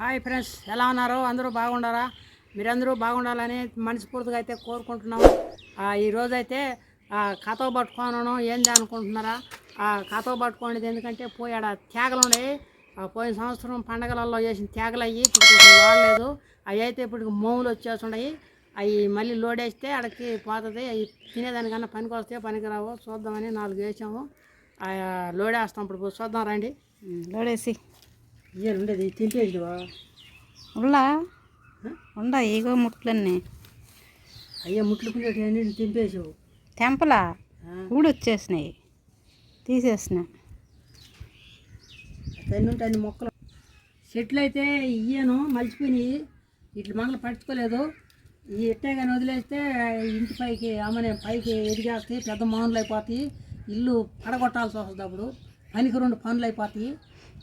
Hi friends ఎలా ఉన్నారు? అందరూ బాగుండారా? మీరందరూ బాగుండాలని మనస్ఫూర్తిగా అయితే కోరుకుంటున్నాము. ఆ, ఈ అయితే కథ పట్టుకోను ఏంది అనుకుంటున్నారా? ఆ కథ పట్టుకోండి ఎందుకంటే పోయి ఆడ ఉన్నాయి. పోయిన సంవత్సరం పండగలలో చేసిన త్యాగలు అయ్యి ఇప్పుడు వాడలేదు. అవి అయితే ఇప్పుడు మోములు వచ్చేస్తున్నాయి అవి మళ్ళీ లోడ్ వేస్తే ఆడకి పోతుంది. అవి తినేదానికన్నా పనికి వస్తే చూద్దామని నాలుగు వేసాము. ఆ, లోడ్ వేస్తాం ఇప్పుడు. చూద్దాం రండి. లోడేసి. ఇయ్యాలి ఉండేది. ఉల్లా ఉండా ఈగో ముట్లన్నీ. అయ్యా ముట్లు అన్నింటిని తింపేసావు. తెంపలా? తీసేసిన. అన్ని ఉంటాయి అన్ని మొక్కలు. చెట్లు అయితే ఇయ్యను మలిచిపోయినాయి. ఇట్లా మంగళ పట్టుకోలేదు. ఈ ఇట్టే కానీ వదిలేస్తే ఇంటి పైకి ఆమెనే పైకి ఎదిగేస్తాయి పెద్ద మానులు అయిపోతాయి. ఇల్లు పడగొట్టాల్సి వస్తుంది అప్పుడు. పనికి రెండు పనులు అయిపోతాయి.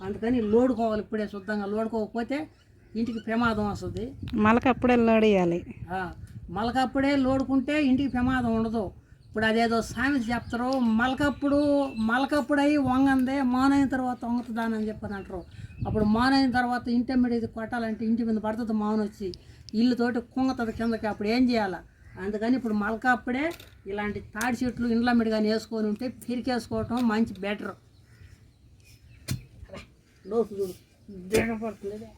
అందుకని లోడుకోవాలి ఇప్పుడే శుద్ధంగా. లోడుకోకపోతే ఇంటికి ప్రమాదం వస్తుంది. మలక అప్పుడే లోడేయాలి మలకప్పుడే లోడుకుంటే ఇంటికి ప్రమాదం ఉండదు. ఇప్పుడు అదేదో సామెత చెప్తారు మలకప్పుడు మలకప్పుడు అయి వంగందే మానైన తర్వాత వంగుతుందానని చెప్పని అంటారు. అప్పుడు మానైన తర్వాత ఇంటర్మీడియట్ కొట్టాలంటే ఇంటి మీద పడుతుంది మాన వచ్చి. ఇల్లుతోటి కుంగతుంది కిందకి అప్పుడు ఏం చేయాలా? అందుకని ఇప్పుడు మలకప్పుడే ఇలాంటి తాడి చెట్లు ఇండ్ల మీద కానీ వేసుకొని ఉంటే పిరికేసుకోవటం మంచి బెటర్. లోతు చూడు దిగపడుతుంది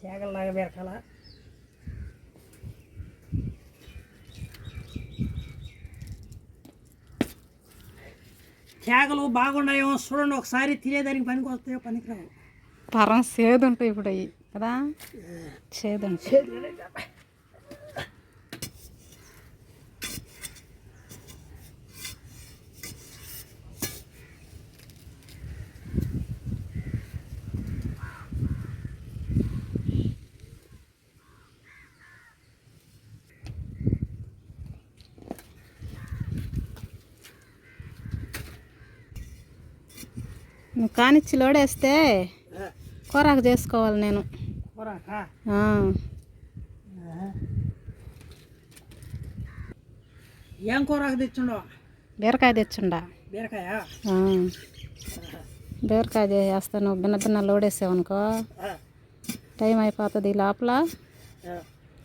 తేగల్లాగా పెరకాల తేగలు బాగున్నాయో చూడండి ఒకసారి తినేదానికి పనికి వస్తాయో పనికిరావు. పరం సేదు ఉంటాయి ఇప్పుడు అవి కదా? చేదు నువ్వు కానిచ్చి లోడేస్తే కూరాకు చేసుకోవాలి నేను. ఏం కూరాకు తెచ్చుండో? బీరకాయ తెచ్చుండా. బీరకాయ? బీరకాయ చేస్తాను బిన్న బిన్న లోడేసావనుకో టైం అయిపోతుంది ఈ లోపల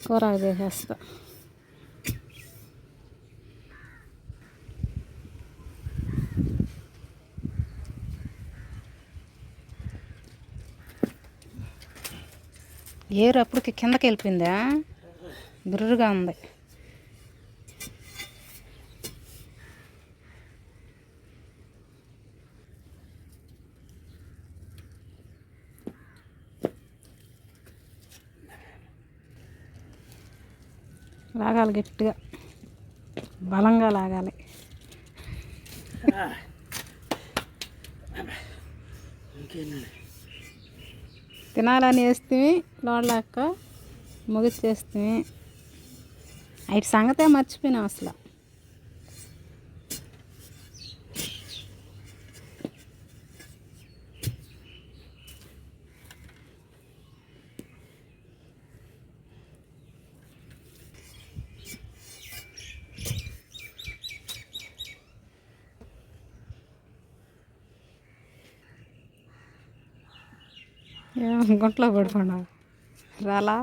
కూరాకు చేసేస్తా. ఏరు అప్పటికి కిందకి వెళ్ళిపోయిందా? బిర్రుగా ఉంది. లాగాలి గట్టిగా. బలంగా లాగాలి. ఇంకేంటి తినాలని వేస్తే లోడలాక్క ముగిచ్చేస్తే అటు సంగతే మర్చిపోయినాం అసలు. గుంట్లో పడిపోయినా రాలా?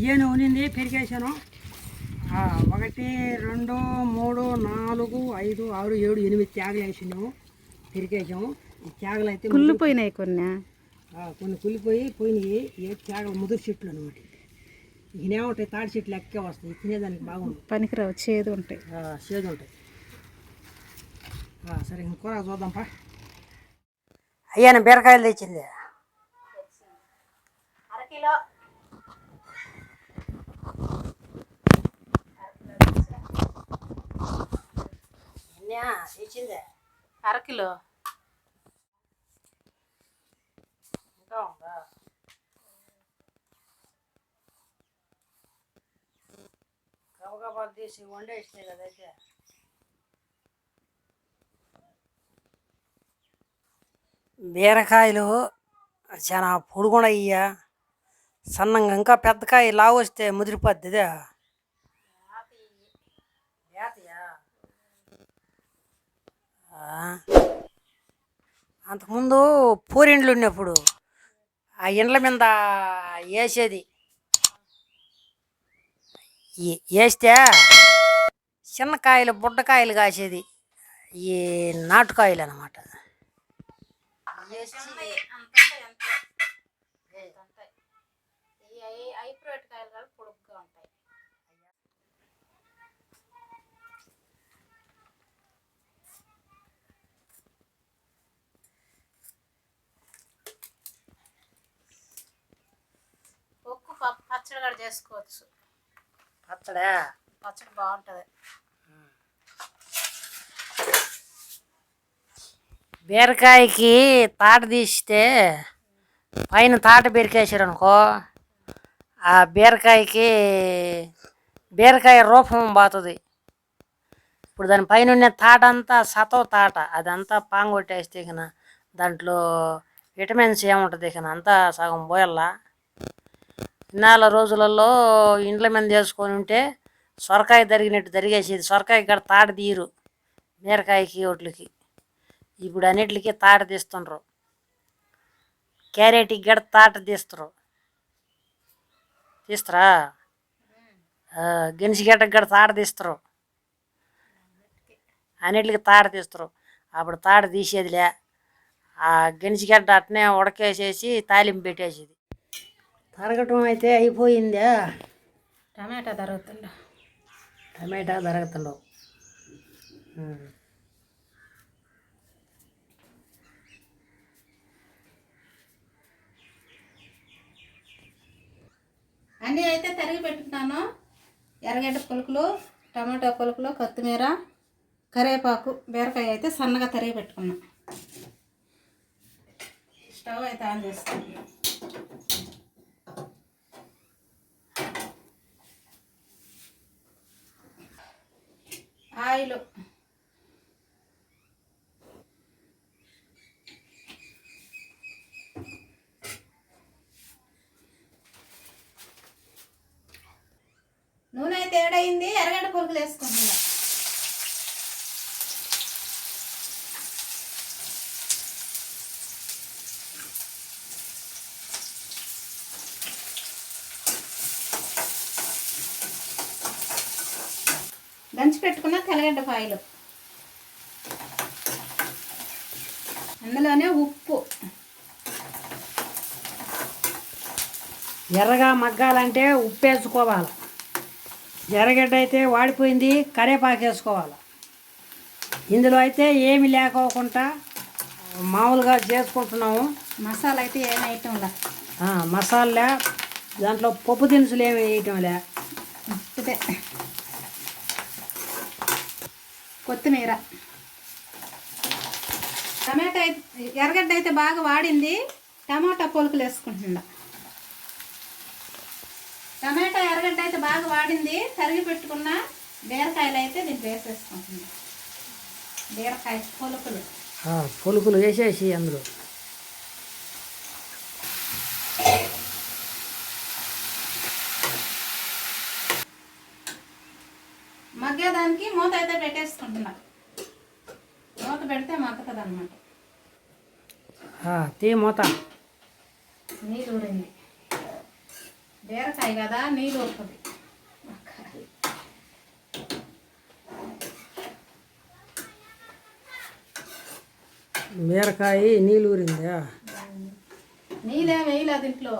ఈయన ఉనింది పెరిగేసాను ఒకటి రెండు మూడు నాలుగు ఐదు ఆరు ఏడు ఎనిమిది త్యాగలు వేసినాము పెరిగేసాము ఈ త్యాగలు అయితే కుళ్ళిపోయినాయి కొన్ని. కొన్ని కులిపోయి పోయినాయి. ఏ త్యాగలు ముదురు చెట్లు అనమాట ఇనేముంటాయి తాడి చెట్లు ఎక్కే వస్తాయి. తినేదానికి బాగుంది పనికిరావు చేదు ఉంటాయి. సేదు ఉంటాయి. సరే ఇంకూర చూద్దాంపా అయ్యాను బీరకాయలు తెచ్చింది. అరకిలో. తెచ్చిందే. అరకిలో. ఇంకా ఉందా? గబగబా తీసి వండేసినాయి కదా అయితే. బీరకాయలు చాలా పొడుగుండా అయ్యా సన్నంగా ఇంకా పెద్ద కాయ లావు వస్తే ముదిరిపోద్ది ఇదే అంతకుముందు పూరిండ్లు ఉన్నప్పుడు ఆ ఇండ్ల మీద వేసేది వేస్తే చిన్న కాయలు బుడ్డకాయలు కాసేది. ఈ నాటుకాయలు అన్నమాట. పొడుగ్గా ఉంటాయి. ఉక్కు ప- పచ్చడి కూడా చేసుకోవచ్చు. పచ్చడా? పచ్చడి బాగుంటుంది. బీరకాయకి తాట తీస్తే పైన తాట బెరికేసారు అనుకో ఆ బీరకాయకి బీరకాయ రూపం పోతుంది ఇప్పుడు దాని పైన ఉన్న తాట అంతా సతవ తాట అదంతా పాంగొట్టేస్తే ఇక దాంట్లో విటమిన్స్ ఏముంటుంది ఇక అంతా సగం పోయల్లా. ఇన్నాళ్ళ రోజులలో ఇండ్ల మీద చేసుకొని ఉంటే సొరకాయ జరిగినట్టు జరిగేసేది సొరకాయ ఇక్కడ తాట తీయరు బీరకాయకి ఒట్లకి. ఇప్పుడు అన్నిటికీ తాట తీస్తుండ్రు. క్యారెట్కి గడ తాట తీస్తారు? తీస్తారా గెనిసిగడ్డకి గడ తాట తీస్తారు అన్నిటికి తాట తీస్తారు అప్పుడు తాట తీసేదిలే. ఆ గెనిసిగడ్డ అట్నే ఉడకేసేసి తాలింపు పెట్టేసేది. తరగటం అయితే అయిపోయిందా. టమాటా తరుగుతుండ. టమాటా తరగతుండవు అన్నీ అయితే తరిగి పెట్టుకున్నాను. ఎర్రగడ్డ పులుకులు టమాటా పులుకులు కొత్తిమీర కరివేపాకు బీరకాయ అయితే సన్నగా తరిగి పెట్టుకున్నా. స్టవ్ అయితే ఆన్ చేస్తాను ఆయిల్ నూనె అయితే ఏడైంది ఎర్రగడ్డ పులుకులు వేసుకుంటున్నా దంచి పెట్టుకున్న తెల్లగడ్డ పాయలు. అందులోనే ఉప్పు. ఎర్రగా మగ్గాలంటే ఉప్పు వేసుకోవాలి. ఎర్రగడ్డ అయితే వాడిపోయింది కరేపాకు వేసుకోవాలి. ఇందులో అయితే ఏమి లేకోకుండా మామూలుగా చేసుకుంటున్నాము. మసాలా అయితే ఏం ఐటంలా ఆ, మసాలా దాంట్లో పప్పు దినుసులు ఏమి వేయటం లే ఇదే కొత్తిమీర. టమాటా అయితే ఎర్రగడ్డ అయితే బాగా వాడింది. టమాటా పొలుకులు వేసుకుంటున్నా. టమాటా ఎర్రగడ్డ అయితే బాగా వాడింది. తరిగి పెట్టుకున్న బీరకాయలు అయితే నేను వేసేసుకుంటున్నా. బీరకాయ పొలుకులు. పొలుకులు పులుకులు వేసేసి అందులో మగ్గేదానికి మూత అయితే పెట్టేసుకుంటున్నా మూత మగ్గుతుంది అనమాట తీ మూత. నీళ్ళు ఊరింది బీరకాయ కదా నీళ్ళు ఊరుతుంది బీరకాయ నీళ్ళు ఊరిందా? నీళ్ళేం వేయలేదు ఇంట్లో.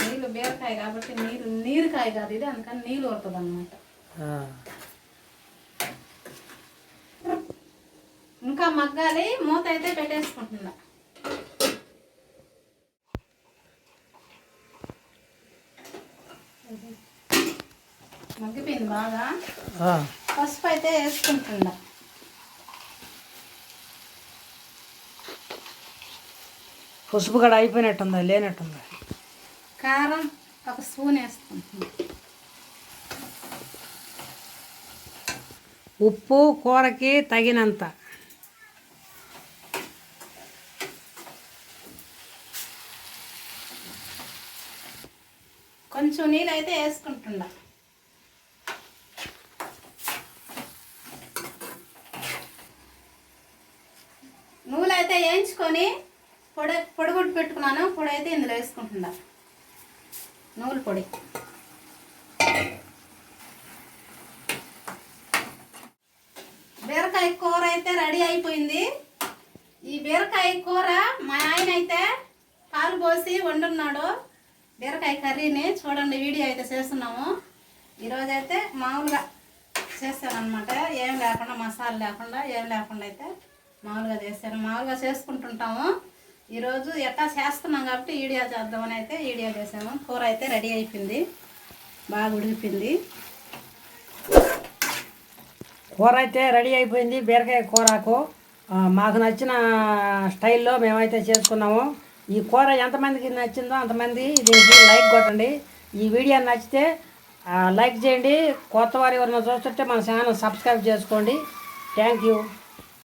నీళ్ళు బీరకాయ కాబట్టి నీరు నీరుకాయ కాదు ఇది అందుకని నీళ్ళు ఊరుతుంది అనమాట ఇంకా మగ్గాలి మూత అయితే పెట్టేసుకుంటున్నా. మగ్గిపోయింది బాగా? పసుపు అయితే వేసుకుంటున్నా. పసుపు కూడా అయిపోయినట్టుందా లేనట్టుందా. కారం ఒక స్పూన్ వేసుకుంటున్నా. ఉప్పు కూరకి తగినంత. కొంచెం నీళ్ళు అయితే వేసుకుంటున్నా నూనె అయితే వేయించుకొని పొడి పొడిగుడ్డు పెట్టుకున్నాను. పొడి అయితే ఇందులో వేసుకుంటున్నా నూనె పొడి. బీరకాయ కూర అయితే రెడీ అయిపోయింది. ఈ బీరకాయ కూర మా ఆయన అయితే పాలు పోసి వండున్నాడు. బీరకాయ కర్రీని చూడండి వీడియో అయితే చేస్తున్నాము. ఈరోజైతే మామూలుగా చేస్తానమాట ఏం లేకుండా మసాలా లేకుండా ఏం లేకుండా అయితే మామూలుగా చేస్తాను. మామూలుగా చేసుకుంటుంటాము. ఈరోజు ఎట్టా చేస్తున్నాం కాబట్టి వీడియో చేద్దామని అయితే వీడియో చేసాము కూర అయితే రెడీ అయిపోయింది. బాగా ఉడికిపోయింది. కూర అయితే రెడీ అయిపోయింది బీరకాయ కూరకు. మాకు నచ్చిన స్టైల్లో మేమైతే చేసుకున్నాము. ఈ కూర ఎంతమందికి నచ్చిందో అంతమంది దీనికి లైక్ కొట్టండి. ఈ వీడియో నచ్చితే లైక్ చేయండి. కొత్త వారు ఎవరైనా చూస్తుంటే మన ఛానల్ సబ్స్క్రైబ్ చేసుకోండి. Thank you.